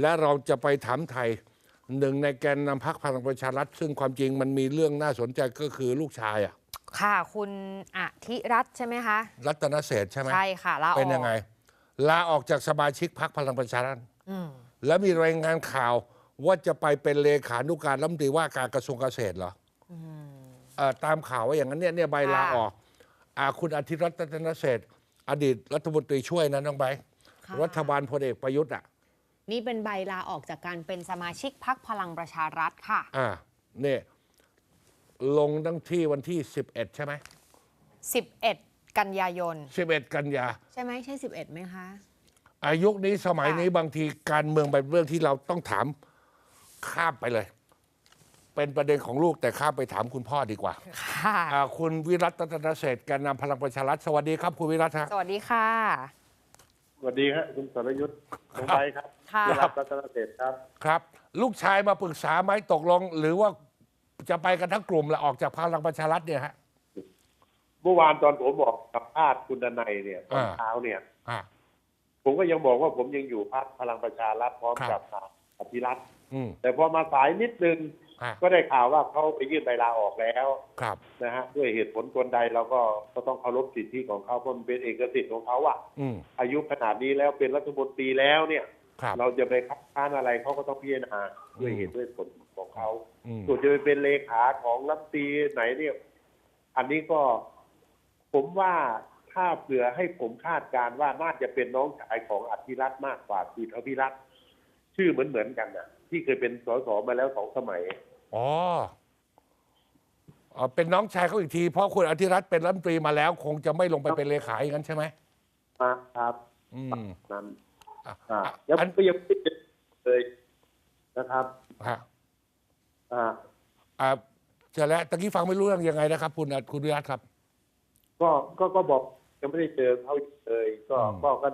และเราจะไปถามไทยหนึ่งในแกนนำพักพลังประชารัฐ ซึ่งความจริงมันมีเรื่องน่าสนใจก็คือลูกชายอะค่ะคุณอธิรัตน์ใช่ไหมคะ รัตนเศรษฐ์ใช่ไหมใช่ค่ะลาออกเป็นยังไงลาออกจากสมาชิกพักพลังประชารัฐอืมและมีรายงานข่าวว่าจะไปเป็นเลขานุการรัฐมนตรีว่าการกระทรวงเกษตรเหรออเอ่อตามข่าวว่าอย่างนั้นเนี่ยเนี่ยใบลาออกอ่าคุณอาทิตย์รัตนเศรษฐ์อดีตรัฐมนตรีช่วยนะน้องใบร์ทค่ะรัฐบาลพลเอกประยุทธ์อะ นี่เป็นใบลาออกจากการเป็นสมาชิกพักพลังประชารัฐค่ะ อ่าเนี่ยลงตั้งที่วันที่ 11 ใช่ไหม 11 กันยายน 11 กันยา ใช่ไหมใช่ 11ไหมคะ อายุนี้สมัยค่ะนี้บางทีการเมืองเป็นเรื่องที่เราต้องถามข้ามไปเลย เป็นประเด็นของลูกแต่ข้ามไปถามคุณพ่อดีกว่า ค่ะ อ่าคุณวิรัตรัตนเศรษฐ์แกนนำพลังประชารัฐสวัสดีครับคุณวิรัตฮะสวัสดีค่ะ สวัสดีครับคุณสรยุทธ์ลงไปครับค่ะที่รับรัตนเศรษฐ์ครับ ครับ ลูกชายมาปรึกษาไหมตกลง หรือว่าจะไปกันทั้งกลุ่มและออกจากพลังประชารัฐเนี่ยฮะ เมื่อวานตอนผมบอกสัมภาษณ์คุณดนัยเนี่ยตอนอ่า เช้าเนี่ย อ่า ผมก็ยังบอกว่าผมยังอยู่พรรคพลังประชารัฐพร้อมครักับบอภิรัตน์อืมแต่พอมาสายนิดนึงอ่า ก็ได้ข่าวว่าเขาไปยื่นใบลาออกแล้วครับนะฮะด้วยเหตุผลกลใดเราก็ก็ต้องเคารพสิทธิของเขาเพราะมันเป็นเอกสิทธิ์ของเขาอะอืมอายุขนาดนี้แล้วเป็นรัฐมนตรีแล้วเนี่ยครับเราจะไปคัดค้านอะไรเขาก็ต้องพิจารณาด้วยเหตุด้วยผลของเขาอืมส่วนจะไปเป็นเลขาของรัฐมนตรีไหนเนี่ย อันนี้ก็ผมว่าถ้าเผื่อให้ผมคาดการณ์ว่าน่าจะเป็นน้องชายของอภิรัตน์มากกว่าคืออภิรัตน์ชื่อเหมือนเหมือนๆกันน่ะที่เคยเป็นสสมาแล้วสองสมัย อ๋ออ๋อเป็นน้องชายเขาอีกที เพราะคุณอธิรัตน์เป็นรัฐมนตรีมาแล้ว คงจะไม่ลงไปเป็นเลขาอย่างนั้นใช่ไหมมาครับอืม นั้นอะอ่าอะแล้วอัน ก็ยังไม่เจอเลยนะครับฮะอ่าอ่าจะแล้วตะกี้ฟังไม่รู้เรื่องยังไงนะครับ คุณอะคุณวิรัตครับ ก็ก็ก็บอกยังไม่ได้เจอเขาเลย ก็อืม ก็ก็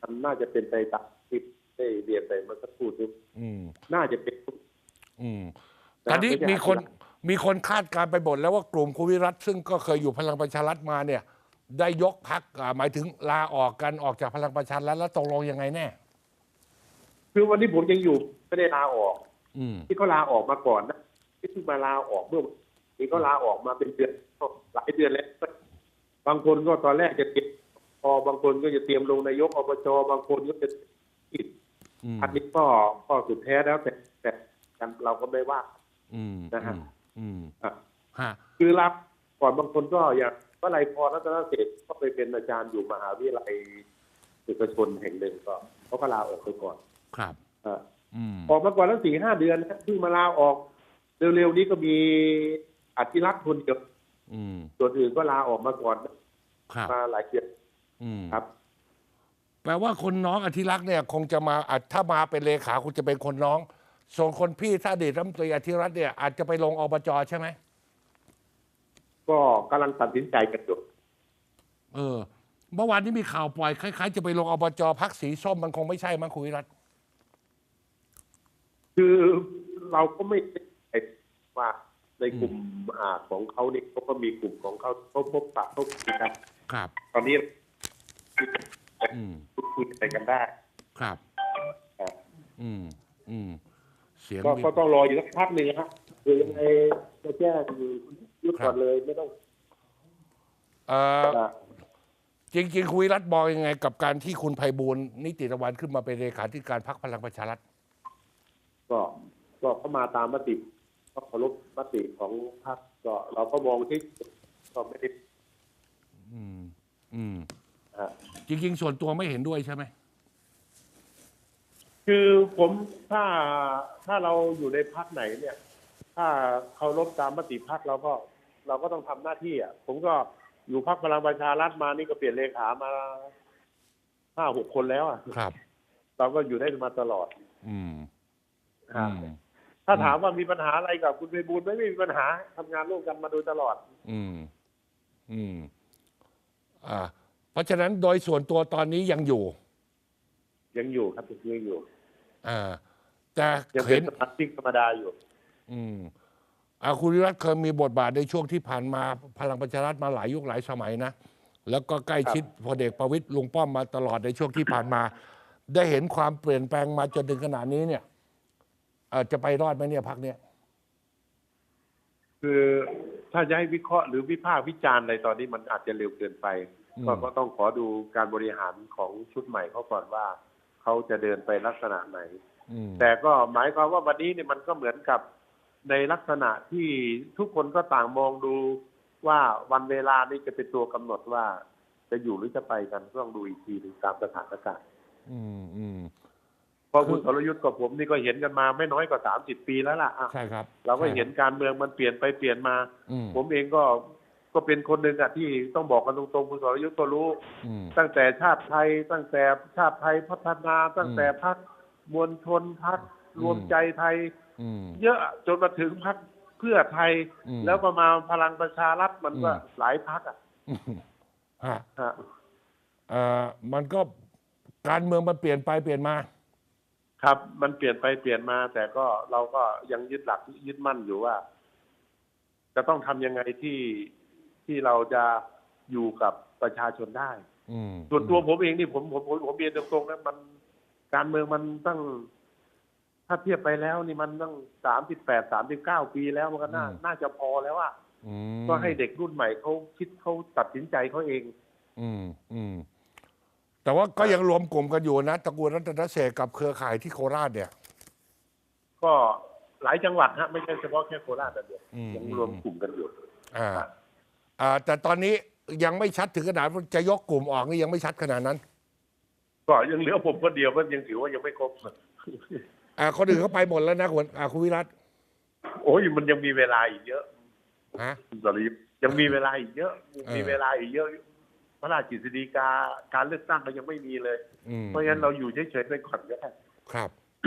มันน่าจะเป็นไปตามที่ได้เรียนไปเมื่อสักครู่นี้อืม น่าจะเป็น อืมนะ ตอนนี้ไม่ใช่มีคนอภิรัตน์มีคนคาดการณ์ไปหมดแล้วว่ากลุ่มคุณวิรัตซึ่งก็เคยอยู่พลังประชารัฐมาเนี่ย ได้ยกพักหมายถึงลาออกกันออกจากพลังประชารัฐแล้วตกลงยังไงแน่ คือวันนี้ผมยังอยู่ไม่ได้ลาออก อืมที่เขาลาออกมาก่อนนะที่เพิ่งมาลาออกเมื่อนี่เขาลาออกมาเป็นเดือนหลายเดือนแล้วบางคนก็ตอนแรกจะเตรียมพอบางคนก็จะเตรียมลงนายกอบจบางคนก็จะผิดอืมอันนี้ก็ก็สุดแท้แล้วแต่แต่กันเราก็ไม่ว่า อืมนะฮะอืมอะฮะคือรับก่อนบางคนก็อย่างวลัยพรรัตนเศรษฐ์ก็ไปเป็นอาจารย์อยู่มหาวิทยาลัยเอกชนแห่งหนึ่งก็เขาก็ลาออกไปก่อน ครับอะอืมออกมาก่อนตั้งสี่ห้าเดือนนะเพิ่งมาลาออกเร็วๆนี้ก็มีอธิรักษ์คนเดียวอืมส่วนอื่นก็ลาออกมาก่อนนะครับมาหลายเดือนอืมครับ แปลว่าคนน้องอธิรักษ์เนี่ย คงจะมาอาจถ้ามาเป็นเลขาคงจะเป็นคนน้อง ส่วนคนพี่ถ้าอดีตรัฐมนตรีอธิรักษ์เนี่ยอาจจะไปลงอบจใช่ไหมก็กำลังตัดสินใจกันอยู่เออ เมื่อวานนี้มีข่าวปล่อยคล้ายๆ จะไปลงอบจพักสีส้มมันคงไม่ใช่มั้งคุณวิรัตคือเราก็ไม่ได้ว่าในกลุ่มอาของเขาเนี่ยเขาก็มีกลุ่มของเขาเขาพบปะเขาคุยกันครับ ตอนนี้อืมพูดคุยอะไรกันได้ ครับอะอืม อืม เสียงก็มี ก็ต้องรออยู่สักพักหนึ่งนะครับคือยังไงจะแจ้งยุดก่อนเลยไม่ต้องเอ่ออะจริง ๆ คุณวิรัตมองยังไง กับการที่คุณไพบูลย์นิติตะวันขึ้นมาเป็นเลขาธิการพรรคพลังประชารัฐก็ก็เข้ามาตามมติก็เคารพมติของพรรคก็เราก็มองที่ก็ไม่ได้อืม อืมอะจริง ๆ ส่วนตัวไม่เห็นด้วยใช่ไหม คือผมถ้าถ้าเราอยู่ในพรรคไหนเนี่ย ถ้าเคารพตามมติพรรคเราก็ เราก็ต้องทำหน้าที่อะผมก็อยู่พรรคพลังประชารัฐมานี่ก็เปลี่ยนเลขามาห้าหกคนแล้วอะครับ เราก็อยู่ได้มาตลอดอืมอะอืมถ้าถามว่ามีปัญหาอะไรกับคุณไพบูลย์ไหม่มีปัญหาทำงานร่วมกันมาโดยตลอด อืมอืมอ่าเพราะฉะนั้นโดยส่วนตัวตอนนี้ยังอยู่ ยังอยู่ครับยังอยู่ อ่าแต่ยังเป็เห็นนสมาชิกธรรมดาอยู่ อืมอาคุณวิรัตเคยมีบทบาทในช่วงที่ผ่านมาพลังประชารัฐมาหลายยุคหลายสมัยนะ แล้วก็ใกล้ชิดพลเอกประวิตยลุงป้อมมาตลอดในช่วงที่ผ่านมา ได้เห็นความเปลี่ยนแปลงมาจนถึงขนาดนี้เนี่ยเอ่อจะไปรอดไหมเนี่ยพักเนี้ย คือถ้าจะให้วิเคราะห์หรือวิพากษ์วิจารณ์อะไรตอนนี้มันอาจจะเร็วเกินไปก็ก็ต้องขอดูการบริหารของชุดใหม่เขาก่อนว่า เขาจะเดินไปลักษณะไหนอืมแต่ก็หมายความว่าวันนี้เนี่ยมันก็เหมือนกับในลักษณะที่ทุกคนก็ต่างมองดูว่าวันเวลานี้จะเป็นตัวกำหนดว่าจะอยู่หรือจะไปกันก็ต้องดูอีกทีหนึงตามสถานการณ์อืมอืมเพราะคุณสรยุทธ์กับผมนี่ก็เห็นกันมาไม่น้อยกว่าสามสิบปีแล้วล่ะอะใช่ครับ เราก็ใช่คบเห็นการเมืองมันเปลี่ยนไปเปลี่ยนมาอืมผมเองก็ ก็เป็นคนหนึ่งอะที่ต้องบอกกันตรงๆคุณสรยุทธ์ก็รู้อืมตั้งแต่ชาติไทย ตั้งแต่ชาติไทยพัฒนา ตั้งแต่พักมวลชนพักรวมใจไทยอืมเยอะจนมาถึงพักเพื่อไทยอืมแล้วก็มาพลังประชารัฐมันก็อืมหลายพักอะอืมฮะฮะเอ่อมันก็การเมืองมันเปลี่ยนไปเปลี่ยนมา ครับ มันเปลี่ยนไปเปลี่ยนมา แต่ก็เราก็ยังยึดหลักยึดมั่นอยู่ว่า จะต้องทำยังไงที่ ที่เราจะอยู่กับประชาชนได้อืมส่วนตัวผมเองนี่ผมผมผมผมเรียนตรงๆนะมันการเมืองมันตั้ง ถ้าเทียบไปแล้วนี่มันตั้งสามสิบแปดสามสิบเก้าปีแล้วมันก็น่าน่าจะพอแล้วอะอืมก็ให้เด็กรุ่นใหม่เขาคิดเขาตัดสินใจเขาเอง อืมอืมแต่ว่าก็ยังรวมกลุ่มกันอยู่นะตระกูลรัตนเศรษฐ์กับเครือข่ายที่โคราชเนี่ย ก็หลายจังหวัดฮะ ไม่ใช่เฉพาะแค่โคราชแต่เดียวอืมยังรวมกลุ่มกันอยู่อ่า อ่าแต่ตอนนี้ยังไม่ชัดถึงขนาดว่าจะยกกลุ่มออกนี่ยังไม่ชัดขนาดนั้นก็ยังเหลือผมคนเดียวก็ยังถือว่ายังไม่ครบอ่าคนอื่นเขาไปหมดแล้วนะคุณอ่าคุณวิรัตโอ้ยมันยังมีเวลาอีกเยอะฮะคุณสรียังมีเวลาอีกเยอะเออมีเวลาอีกเยอะพระราชกฤษฎีกาการเลือกตั้งก็ยังไม่มีเลยอืมเพราะฉะนั้นเราอยู่เฉยๆไปก่อนก็ได้ครับ